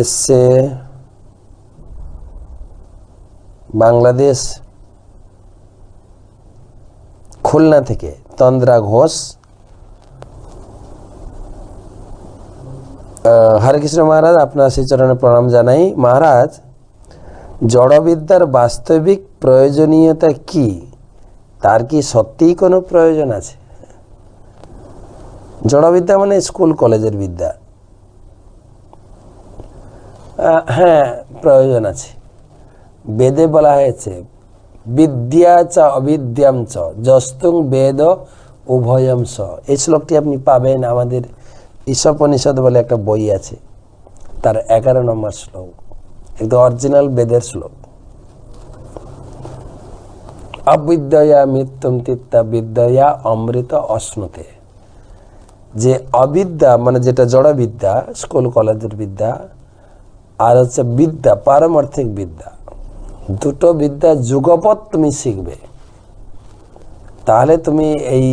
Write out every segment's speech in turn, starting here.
এসছে বাংলাদেশ খুলনা থেকে তন্দ্রা ঘোষ হরে কৃষ্ণ মহারাজ, আপনার সেই চরণে প্রণাম জানাই। মহারাজ, জড়বিদ্যার বাস্তবিক প্রয়োজনীয়তা কি? তার কি সত্যিই কোনো প্রয়োজন আছে? জড়বিদ্যা মানে স্কুল, কলেজের বিদ্যা। হ্যাঁ প্রয়োজন আছে। বেদে বলা হয়েছে, বিদ্যা চ, অবিদ্যাম চ জস্তুং বেদ উভয়ম স। এই শ্লোকটি আপনি পাবেন আমাদের ঈশোপনিষদ বলে একটা বই আছে, তার এগারো নম্বর শ্লোক। একদম অরিজিনাল বেদের শ্লোক। অবিদ্যয়া মৃত্যুম তিত্তা বিদ্যয়া অমৃত অশ্নুতে। যে অবিদ্যা মানে যেটা জড়বিদ্যা, স্কুল কলেজের বিদ্যা আর হচ্ছে বিদ্যা, পারমার্থিক বিদ্যা। দুটো বিদ্যা যুগপৎ তুমি শিখবে। তাহলে তুমি এই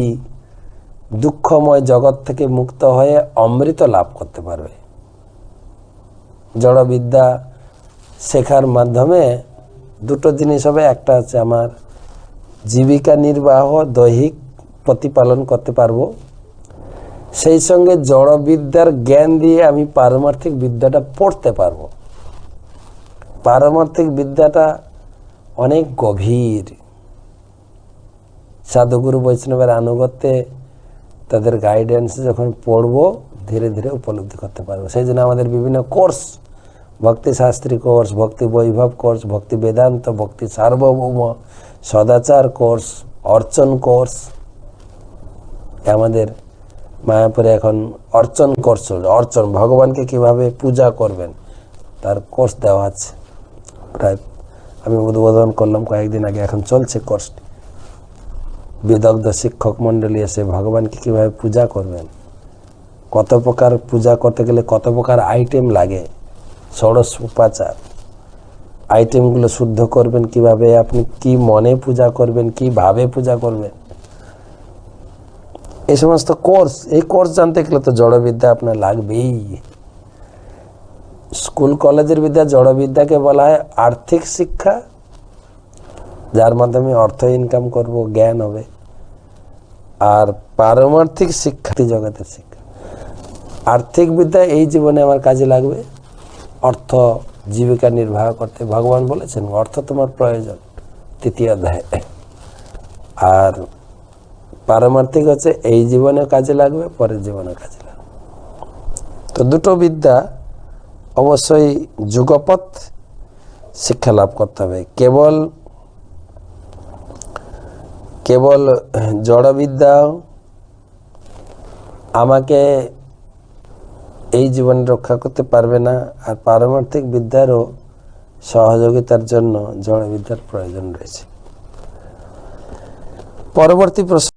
দুঃখময় জগৎ থেকে মুক্ত হয়ে অমৃত লাভ করতে পারবে। জড়বিদ্যা শেখার মাধ্যমে দুটো জিনিস হবে। একটা হচ্ছে আমার জীবিকা নির্বাহ, দৈহিক প্রতিপালন করতে পারব। সেই সঙ্গে জড়বিদ্যার জ্ঞান দিয়ে আমি পারমার্থিক বিদ্যাটা পড়তে পারব। পারমার্থিক বিদ্যাটা অনেক গভীর। সাধুগুরু বৈষ্ণবের আনুগত্যে তাদের গাইডেন্স যখন পড়ব, ধীরে ধীরে উপলব্ধি করতে পারব। সেই জন্য আমাদের বিভিন্ন কোর্স ভক্তি শাস্ত্রী কোর্স ভক্তি বৈভব কোর্স ভক্তি বেদান্ত, ভক্তি সার্বভৌম, সদাচার কোর্স অর্চন কোর্স আমাদের মায়াপুরে এখন অর্চন কোর্স অর্চন, ভগবানকে কীভাবে পূজা করবেন, তার কোর্স দেওয়া আছে। প্রায় আমি উদ্বোধন করলাম কয়েকদিন আগে। এখন চলছে কোর্সটি। বিদগ্ধ শিক্ষক মণ্ডলী এসে ভগবানকে কীভাবে পূজা করবেন? কত প্রকার পূজা করতে গেলে কত প্রকার আইটেম লাগে? ষোড়শ উপাচার। আইটেমগুলো শুদ্ধ করবেন কীভাবে? আপনি কি মনে পূজা করবেন? কি ভাবে পূজা করবেন? এই সমস্ত কোর্স, এই কোর্স জানতে গেলে তো জড়বিদ্যা আপনার লাগবেই। স্কুল কলেজের বিদ্যা, জড়বিদ্যাকে বলা হয় আর্থিক শিক্ষা, যার মাধ্যমে অর্থ ইনকাম করব, জ্ঞান হবে, আর পারমার্থিক শিক্ষা জগতের শিক্ষা। আর্থিক বিদ্যা এই জীবনে আমার কাজে লাগবে। অর্থ জীবিকা নির্বাহ করতে ভগবান বলেছেন, অর্থ তোমার প্রয়োজন, তৃতীয় অধ্যায়। আর পারমার্থিক হচ্ছে এই জীবনে কাজে লাগবে, পরের জীবনে কাজে লাগবে। তো দুটো বিদ্যা অবশ্যই যুগপৎ শিক্ষা লাভ করতে হবে। কেবল কেবল জড়বিদ্যা আমাকে এই জীবনে রক্ষা করতে পারবে না, আর পারমার্থিক বিদ্যারও সহযোগিতার জন্য জড়বিদ্যার প্রয়োজন রয়েছে। পরবর্তী প্রশ্ন